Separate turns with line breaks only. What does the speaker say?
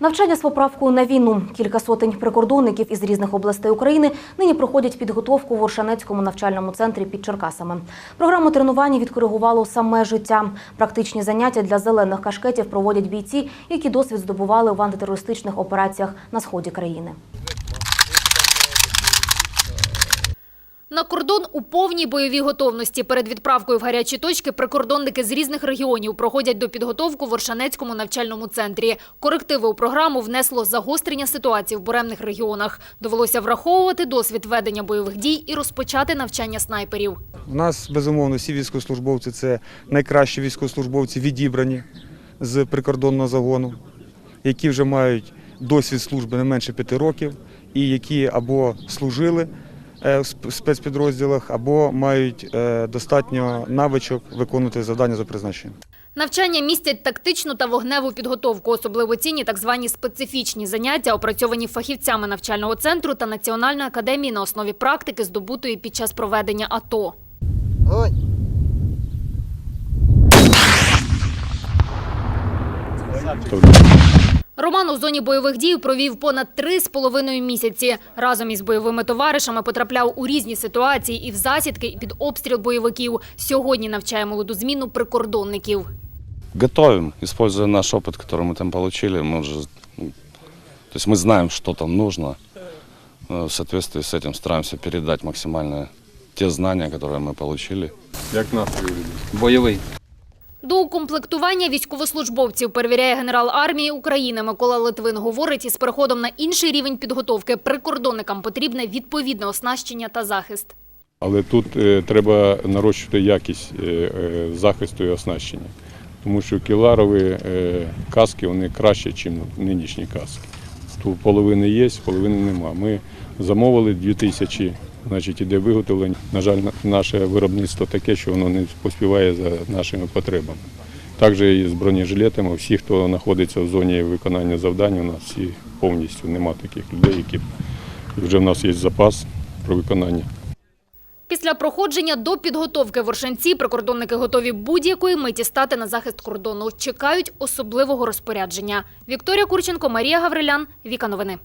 Навчання з поправкою на війну. Кілька сотень прикордонників із різних областей України нині проходять підготовку в Оршанецькому навчальному центрі під Черкасами. Програму тренування відкоригувало саме життя. Практичні заняття для зелених кашкетів проводять бійці, які досвід здобували в антитерористичних операціях на сході країни.
На кордон у повній бойовій готовності. Перед відправкою в гарячі точки прикордонники з різних регіонів проходять до підготовку в Оршанецькому навчальному центрі. Корективи у програму внесло загострення ситуації в буремних регіонах. Довелося враховувати досвід ведення бойових дій і розпочати навчання снайперів.
У нас безумовно всі військовослужбовці це найкращі військовослужбовці відібрані з прикордонного загону, які вже мають досвід служби не менше п'яти років, і які або служили в спецпідрозділах, або мають е, достатньо навичок виконувати завдання за призначенням.
Навчання містять тактичну та вогневу підготовку. Особливо цінні так звані специфічні заняття, опрацьовані фахівцями навчального центру та Національної академії на основі практики, здобутої під час проведення АТО.
Ой.
Роман у зоні бойових дій провів понад три з половиною місяці. Разом із бойовими товаришами потрапляв у різні ситуації і в засідки, і під обстріл бойовиків. Сьогодні навчає молоду зміну прикордонників.
Готовим, используя наш опыт, который мы там получили. Мы уже, ну, то есть мы знаем, что там нужно. Э, В соответствии с этим стараемся передать максимально те знания, которые мы получили.
Як настрій?
Бойовий.
До укомплектування військовослужбовців перевіряє генерал армії України Микола Литвин. Говорить, із переходом на інший рівень підготовки прикордонникам потрібне відповідне оснащення та захист.
Але тут е, треба нарощувати якість е, е, захисту і оснащення. Тому що кіларові каски вони краще, ніж нинішні каски. Тут половини є, половини нема. Ми замовили 2000, значить іде виготовлення. На жаль, наше виробництво таке, що воно не поспіває за нашими потребами. Також і з бронежилетами. Всі, хто знаходиться в зоні виконання завдань, у нас всі повністю нема таких людей, які вже в нас є запас про виконання.
Після проходження до підготовки в Оршанці прикордонники готові будь-якої миті стати на захист кордону. Чекають особливого розпорядження. Вікторія Курченко, Марія Гаврилян, Віка Новини.